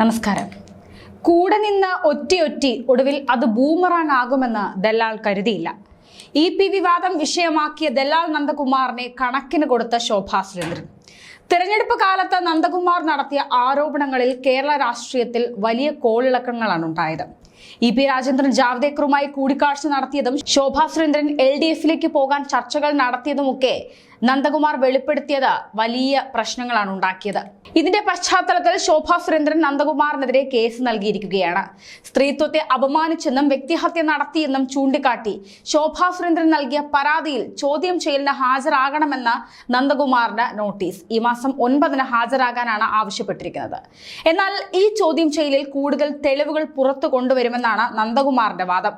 നമസ്കാരം. കൂടെ നിന്ന് ഒറ്റയൊറ്റി ഒടുവിൽ അത് ബൂമറാങ് ആകുമെന്ന് ദല്ലാൽ കരുതിയില്ല. ഇ പി വിവാദം വിഷയമാക്കിയ ദല്ലാൽ നന്ദകുമാറിനെ കണക്കിന് കൊടുത്ത ശോഭാ സുരേന്ദ്രൻ. തിരഞ്ഞെടുപ്പ് കാലത്ത് നന്ദകുമാർ നടത്തിയ ആരോപണങ്ങളിൽ കേരള രാഷ്ട്രീയത്തിൽ വലിയ കോളിളക്കങ്ങളാണ് ഉണ്ടായത്. ഇ പി രാജേന്ദ്രൻ ജാവ്ദേക്കറുമായി കൂടിക്കാഴ്ച നടത്തിയതും ശോഭാ സുരേന്ദ്രൻ എൽ ഡി എഫിലേക്ക് പോകാൻ ചർച്ചകൾ നടത്തിയതുമൊക്കെ നന്ദകുമാർ വെളിപ്പെടുത്തിയത് വലിയ പ്രശ്നങ്ങളാണ് ഉണ്ടാക്കിയത്. ഇതിന്റെ പശ്ചാത്തലത്തിൽ ശോഭാ സുരേന്ദ്രൻ നന്ദകുമാറിനെതിരെ കേസ് നൽകിയിരിക്കുകയാണ്. സ്ത്രീത്വത്തെ അപമാനിച്ചെന്നും വ്യക്തിഹത്യ നടത്തിയെന്നും ചൂണ്ടിക്കാട്ടി ശോഭാ സുരേന്ദ്രൻ നൽകിയ പരാതിയിൽ ചോദ്യം ചെയ്യലിന് ഹാജരാകണമെന്ന നന്ദകുമാറിന് നോട്ടീസ്. ഈ മാസം ഒൻപതിന് ഹാജരാകാനാണ് ആവശ്യപ്പെട്ടിരിക്കുന്നത്. എന്നാൽ ഈ ചോദ്യം ചെയ്യലിൽ കൂടുതൽ തെളിവുകൾ പുറത്തു കൊണ്ടുവരുമെന്നാണ് നന്ദകുമാറിന്റെ വാദം.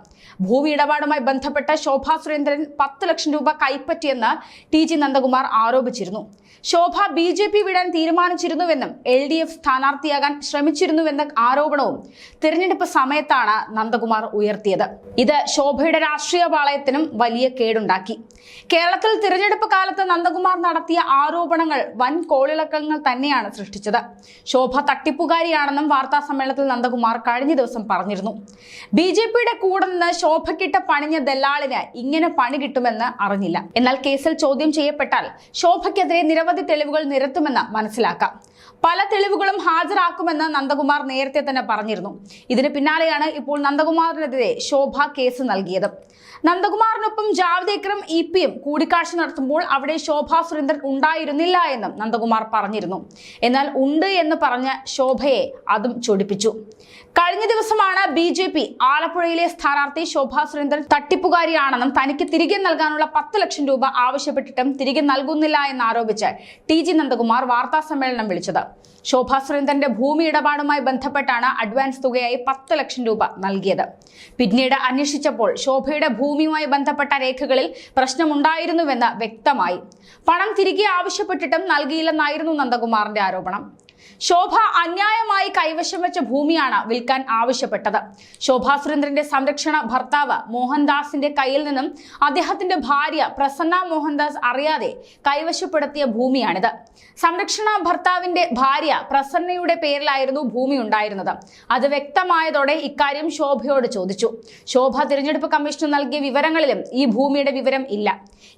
ഭൂമി ഇടപാടുമായി ബന്ധപ്പെട്ട ശോഭാ സുരേന്ദ്രൻ പത്ത് ലക്ഷം രൂപ കൈപ്പറ്റിയെന്ന് ടി ജി നന്ദകുമാർ ആരോപിച്ചിരുന്നു. ശോഭ ബി ജെ പി വിടാൻ തീരുമാനിച്ചിരുന്നുവെന്നും എൽ ഡി എഫ് സ്ഥാനാർത്ഥിയാകാൻ ശ്രമിച്ചിരുന്നുവെന്ന ആരോപണവും തിരഞ്ഞെടുപ്പ് സമയത്താണ് നന്ദകുമാർ ഉയർത്തിയത്. ഇത് ശോഭയുടെ രാഷ്ട്രീയ പാളയത്തിനും വലിയ കേടുണ്ടാക്കി. കേരളത്തിൽ തിരഞ്ഞെടുപ്പ് കാലത്ത് നന്ദകുമാർ നടത്തിയ ആരോപണങ്ങൾ വൻ കോളിളക്കങ്ങൾ തന്നെയാണ് സൃഷ്ടിച്ചത്. ശോഭ തട്ടിപ്പുകാരിയാണെന്നും വാർത്താ സമ്മേളനത്തിൽ നന്ദകുമാർ കഴിഞ്ഞ ദിവസം പറഞ്ഞിരുന്നു. ബി ജെ പിയുടെ കൂടെ നിന്ന് ശോഭക്കിട്ട പണിഞ്ഞ ദല്ലാളിന് ഇങ്ങനെ പണി കിട്ടുമെന്ന് അറിഞ്ഞില്ല. എന്നാൽ കേസിൽ ചോദ്യം ചെയ്യപ്പെട്ടാൽ ശോഭയ്ക്കെതിരെ നിരവധി തെളിവുകൾ നിരത്തുമെന്ന് മനസ്സിലാക്കാം. പല തെളിവുകളും ഹാജരാക്കുമെന്ന് നന്ദകുമാർ നേരത്തെ തന്നെ പറഞ്ഞിരുന്നു. ഇതിന് പിന്നാലെയാണ് ഇപ്പോൾ നന്ദകുമാറിനെതിരെ ശോഭ കേസ് നൽകിയത്. നന്ദകുമാറിനൊപ്പം ജാവ്ദേക്കറും ഇ പിയും കൂടിക്കാഴ്ച നടത്തുമ്പോൾ അവിടെ ശോഭ സുരേന്ദ്രൻ ഉണ്ടായിരുന്നില്ല എന്നും നന്ദകുമാർ പറഞ്ഞിരുന്നു. എന്നാൽ ഉണ്ട് എന്ന് പറഞ്ഞ ശോഭയെ അതും ചൊടിപ്പിച്ചു. കഴിഞ്ഞ ദിവസമാണ് ബി ജെ പി ആലപ്പുഴയിലെ സ്ഥാനാർത്ഥി ശോഭ സുരേന്ദ്രൻ തട്ടിപ്പുകാരിയാണെന്നും തനിക്ക് തിരികെ നൽകാനുള്ള പത്ത് ലക്ഷം രൂപ ആവശ്യപ്പെട്ടിട്ടും തിരികെ നൽകുന്നില്ല എന്നാരോപിച്ച് ടി ജി നന്ദകുമാർ വാർത്താ സമ്മേളനം വിളിച്ചത്. ശോഭാ സുരേന്ദ്രന്റെ ഭൂമി ഇടപാടുമായി ബന്ധപ്പെട്ടാണ് അഡ്വാൻസ് തുകയായി പത്ത് ലക്ഷം രൂപ നൽകിയത്. പിന്നീട് അന്വേഷിച്ചപ്പോൾ ശോഭയുടെ ഭൂമിയുമായി ബന്ധപ്പെട്ട രേഖകളിൽ പ്രശ്നമുണ്ടായിരുന്നുവെന്ന് വ്യക്തമായി. പണം തിരികെ ആവശ്യപ്പെട്ടിട്ടും നൽകിയില്ലെന്നായിരുന്നു നന്ദകുമാറിന്റെ ആരോപണം. ശോഭ അന്യായമായി കൈവശം വെച്ച ഭൂമിയാണ് വിൽക്കാൻ ആവശ്യപ്പെട്ടത്. ശോഭാ സുരേന്ദ്രന്റെ സംരക്ഷണ ഭർത്താവ് മോഹൻദാസിന്റെ കയ്യിൽ നിന്നും അദ്ദേഹത്തിന്റെ ഭാര്യ പ്രസന്ന മോഹൻദാസ് അറിയാതെ കൈവശപ്പെടുത്തിയ ഭൂമിയാണിത്. സംരക്ഷണ ഭർത്താവിന്റെ ഭാര്യ പ്രസന്നയുടെ പേരിലായിരുന്നു ഭൂമി ഉണ്ടായിരുന്നത്. അത് വ്യക്തമായതോടെ ഇക്കാര്യം ശോഭയോട് ചോദിച്ചു. ശോഭ തിരഞ്ഞെടുപ്പ് കമ്മീഷന് നൽകിയ വിവരങ്ങളിലും ഈ ഭൂമിയുടെ വിവരം ഇല്ല.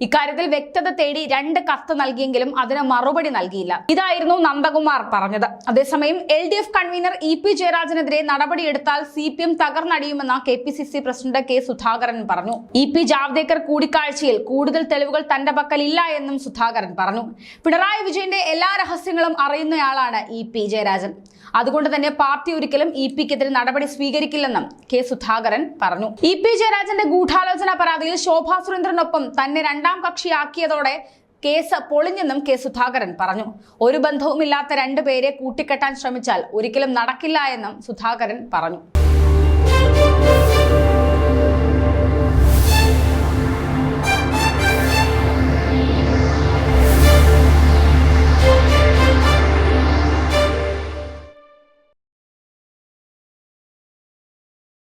ഇക്കാര്യത്തിൽ വ്യക്തത തേടി രണ്ട് കത്ത് നൽകിയെങ്കിലും അതിന് മറുപടി നൽകിയില്ല. ഇതായിരുന്നു നന്ദകുമാർ പറഞ്ഞത്. അതേസമയം L D F convenor E P ജയരാജനെതിരെ നടപടിയെടുത്താൽ C P M തകർന്നടിയുമെന്ന് K P C C president K Sudhakaran പറഞ്ഞു. ഇ പി ജാവ്ദേക്കർ കൂടിക്കാഴ്ചയിൽ കൂടുതൽ തെളിവുകൾ തന്റെ പക്കലില്ല എന്നും സുധാകരൻ പറഞ്ഞു. പിണറായി വിജയന്റെ എല്ലാ രഹസ്യങ്ങളും അറിയുന്നയാളാണ് ഇ പി ജയരാജൻ. അതുകൊണ്ട് തന്നെ പാർട്ടി ഒരിക്കലും ഇ പിക്കെതിരെ നടപടി സ്വീകരിക്കില്ലെന്നും കെ സുധാകരൻ പറഞ്ഞു. ഇ പി ജയരാജന്റെ ഗൂഢാലോചന പരാതിയിൽ ശോഭാ സുരേന്ദ്രനൊപ്പം തന്നെ രണ്ടാം കക്ഷിയാക്കിയതോടെ കേസ് പൊളിഞ്ഞെന്നും കെ സുധാകരൻ പറഞ്ഞു. ഒരു ബന്ധവുമില്ലാത്ത രണ്ടുപേരെ കൂട്ടിക്കെട്ടാൻ ശ്രമിച്ചാൽ ഒരിക്കലും നടക്കില്ല എന്നും സുധാകരൻ പറഞ്ഞു.